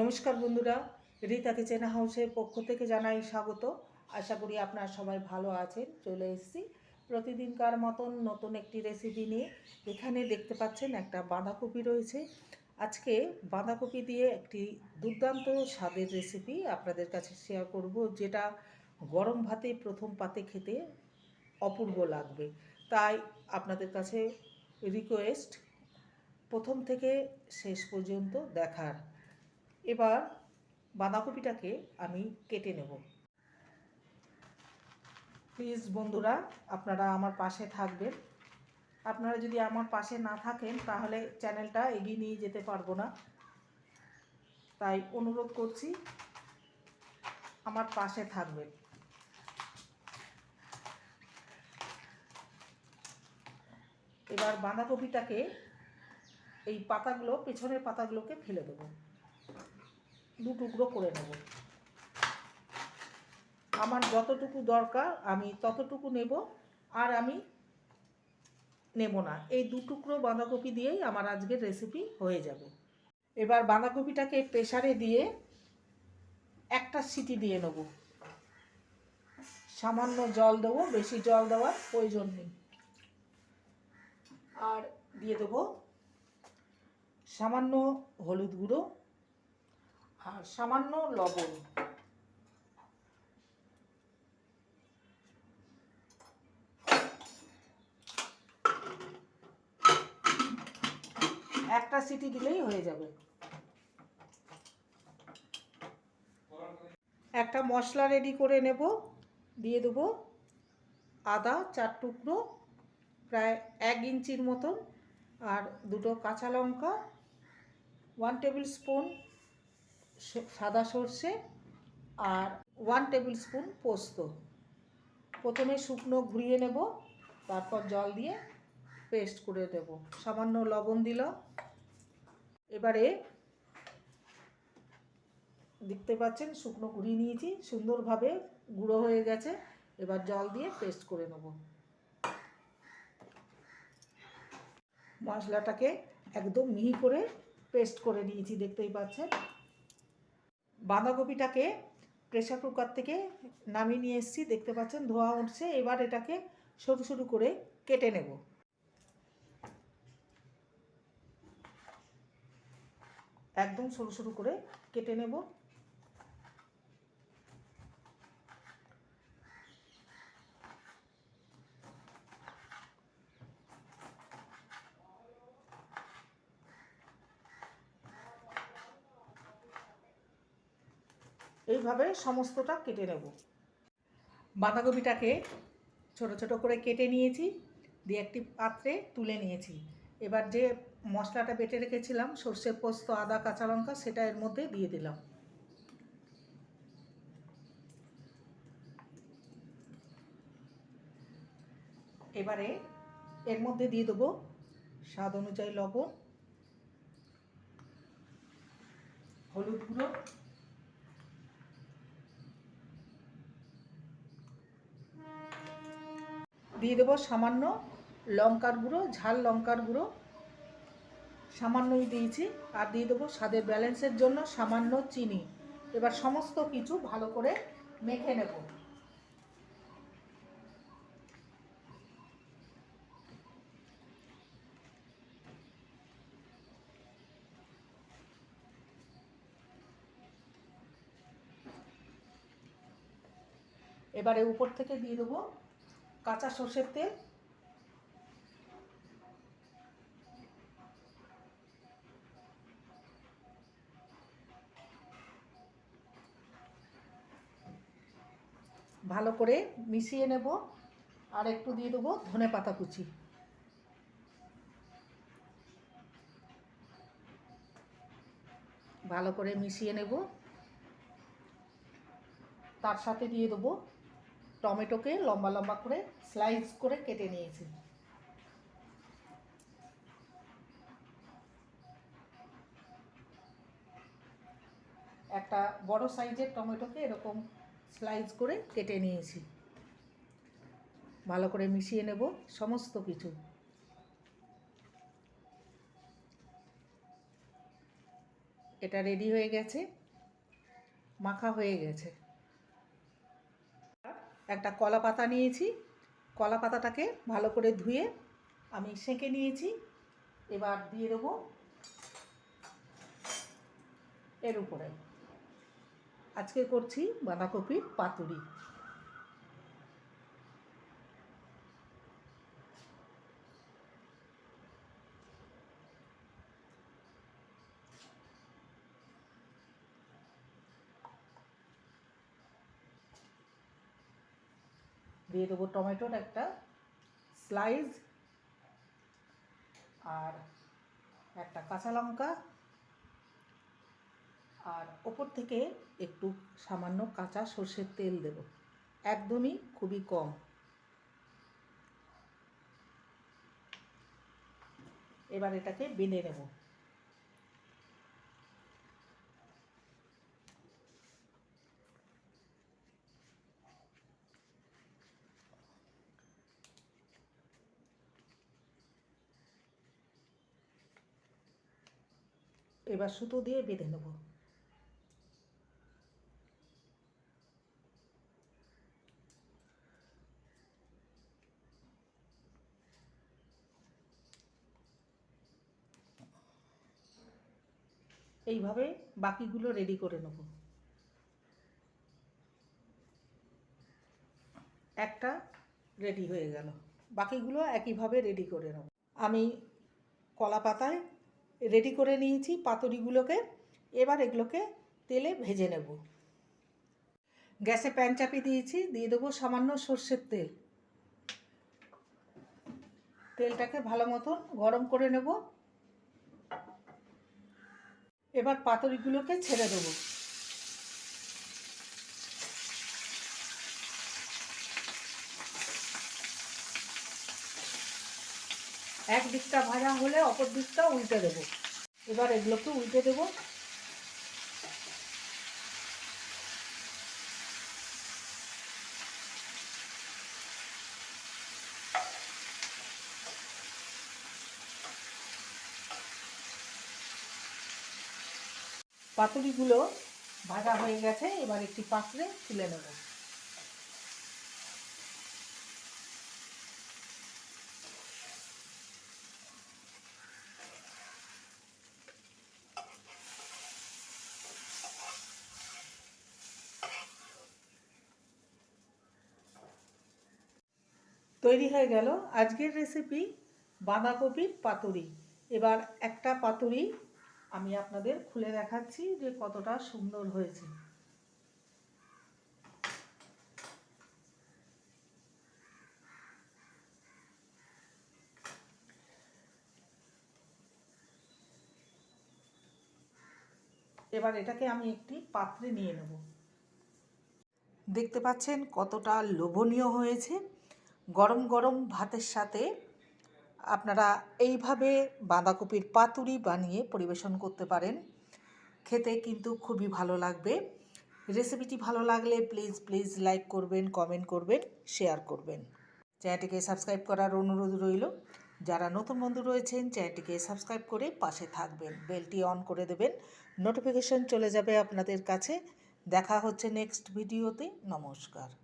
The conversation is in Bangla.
নমস্কার বন্ধুরা, রীতা কিচেন হাউসের পক্ষ থেকে জানাই স্বাগত। আশা করি আপনারা সবাই ভালো আছেন, চলে এসেছি প্রতিদিনকার মতন নতুন একটি রেসিপি নিয়ে। এখানে দেখতে পাচ্ছেন একটা বাঁধাকপি রয়েছে। আজকে বাঁধাকপি দিয়ে একটি দুর্দান্ত স্বাদের রেসিপি আপনাদের কাছে শেয়ার করব, যেটা গরম ভাতে প্রথম পাতে খেতে অপূর্ব লাগবে। তাই আপনাদের কাছে রিকোয়েস্ট প্রথম থেকে শেষ পর্যন্ত দেখার এবার বাঁধাকপিটাকে আমি কেটে নেব। প্লিজ বন্ধুরা, আপনারা আমার পাশে থাকবেন। আপনারা যদি আমার পাশে না থাকেন, তাহলে চ্যানেলটা এগিয়ে নিয়ে যেতে পারব না। তাই অনুরোধ করছি, আমার পাশে থাকবেন। এবার বাঁধাকপিটাকে এই পাতাগুলো, পেছনের পাতাগুলোকে ফেলে দেবো। দু টুকরো করে নেব। আমার যতটুকু দরকার আমি ততটুকু নেব আর আমি নেব না। এই দু টুকরো বাঁধাকপি দিয়েই আমার আজকের রেসিপি হয়ে যাবে। এবার বাঁধাকপিটাকে প্রেসারে দিয়ে একটা সিটি দিয়ে নেব। সামান্য জল দেবো, বেশি জল দেওয়ার প্রয়োজন নেই। আর দিয়ে দেবো সামান্য হলুদ গুঁড়ো আর সামান্য লবণ। একটা সিটি দিলেই হয়ে যাবে। একটা মশলা রেডি করে নেব, দিয়ে দেবো আদা চার টুকরো, প্রায় এক ইঞ্চির মতন, আর দুটো কাঁচা লঙ্কা ওয়ান টেবিল স্পুন সাদা সর্ষে আর ওয়ান টেবিল স্পুন পোস্ত। প্রথমে শুকনো ঘুরিয়ে নেব, তারপর জল দিয়ে পেস্ট করে দেব। সামান্য লবণ দিল। এবারে দেখতে পাচ্ছেন, শুকনো ঘুরিয়ে নিয়েছি, সুন্দরভাবে গুঁড়ো হয়ে গেছে। এবার জল দিয়ে পেস্ট করে নেব। মশলাটাকে একদম মিহি করে পেস্ট করে নিয়েছি, দেখতেই পাচ্ছেন। বাঁধাকপিটাকে প্রেশার কুকার থেকে নামিয়ে নিয়ে এসেছি, দেখতে পাচ্ছেন ধোয়া উঠছে, এবার এটাকে সরু সরু করে কেটে নেব। একদম সরু সরু করে কেটে নেব। এইভাবে সমস্তটা কেটে নেব। বাঁধাকপিটাকে ছোট ছোট করে কেটে নিয়েছি, দিয়ে একটি পাত্রে তুলে নিয়েছি। এবার যে মশলাটা বেটে রেখেছিলাম, সর্ষে পোস্ত, আদা, কাঁচা লঙ্কা, সেটা এর মধ্যে দিয়ে দিলাম। এবারে এর মধ্যে দিয়ে দেবো স্বাদ অনুযায়ী লবণ, হলুদ গুঁড়ো দিয়ে দেবো সামান্য লঙ্কার গুঁড়ো, ঝাল লঙ্কার গুঁড়ো। সামান্যই দিয়েছি। আর দিয়ে দেবো স্বাদের ব্যালেন্সের জন্য সামান্য চিনি। এবার সমস্ত কিছু ভালো করে মেখে নেব। এবারে উপর থেকে দিয়ে দেবো কাঁচা সর্ষের তেল। ভালো করে মিশিয়ে নেব। আর একটু দিয়ে দেবো ধনে পাতা কুচি। ভালো করে মিশিয়ে নেব। তার সাথে দিয়ে দেবো টমেটোকে লম্বা লম্বা করে স্লাইস করে কেটে নিয়েছি। একটা বড় সাইজের টমেটোকে এরকম স্লাইস করে কেটে নিয়েছি। ভালো করে মিশিয়ে নেব সমস্ত কিছু। এটা রেডি হয়ে গেছে, মাখা হয়ে গেছে। একটা কলা পাতা নিয়েছি। কলা পাতাটাকে ভালো করে ধুয়ে আমি সেঁকে নিয়েছি। এবার দিয়ে দেবো এর উপরে। আজকে করছি বাঁধাকপির পাতুরি। দিয়ে দেবো টমেটোর একটা স্লাইস আর একটা কাঁচা লঙ্কা। আর ওপর থেকে একটু সামান্য কাঁচা সর্ষের তেল দেব। একদমই খুবই কম। এবার এটাকে বেঁধে নেব। এবার সুতো দিয়ে বেঁধে নেব। এইভাবে বাকিগুলো রেডি করে নেব। একটা রেডি হয়ে গেল। বাকিগুলো একইভাবে রেডি করে নেব। আমি কলা পাতায় রেডি করে নিয়েছি পাতুরিগুলোকে। এবার এগুলোকে তেলে ভেজে নেব। গ্যাসে প্যান চাপিয়ে দিয়েছি, দিয়ে দেবো সামান্য সর্ষের তেল। তেলটাকে ভালো মতন গরম করে নেব। এবার পাতুরিগুলোকে ছেড়ে দেবো। এক দিকটা ভাজা হলে অপর দিকটা উল্টে দেবো। এবার এগুলোকে উল্টে দেবো। পাতুরিগুলো ভাজা হয়ে গেছে, এবার একটি পাত্রে তুলে নেব। তৈরি হয়ে গেল। আজকের রেসিপি বাঁধাকপির পাতুরি। এবার একটা পাতুরি আমি আপনাদের খুলে দেখাচ্ছি যে কতটা সুন্দর হয়েছে। এবার এটাকে আমি একটি পাত্রে নিয়ে নেব। দেখতে পাচ্ছেন কতটা লোভনীয় হয়েছে। গরম গরম ভাতের সাথে আপনারা এইভাবে বাঁধাকপির পাতুরি বানিয়ে পরিবেশন করতে পারেন। খেতে কিন্তু খুবই ভালো লাগবে। রেসিপিটি ভালো লাগলে প্লিজ প্লিজ লাইক করবেন, কমেন্ট করবেন, শেয়ার করবেন। চ্যানেলটিকে সাবস্ক্রাইব করার অনুরোধ রইল। যারা নতুন বন্ধু রয়েছেন, চ্যানেলটিকে সাবস্ক্রাইব করে পাশে থাকবেন। বেলটি অন করে দেবেন। নোটিফিকেশন চলে যাবে আপনাদের কাছে। দেখা হচ্ছে নেক্সট ভিডিওতে। নমস্কার।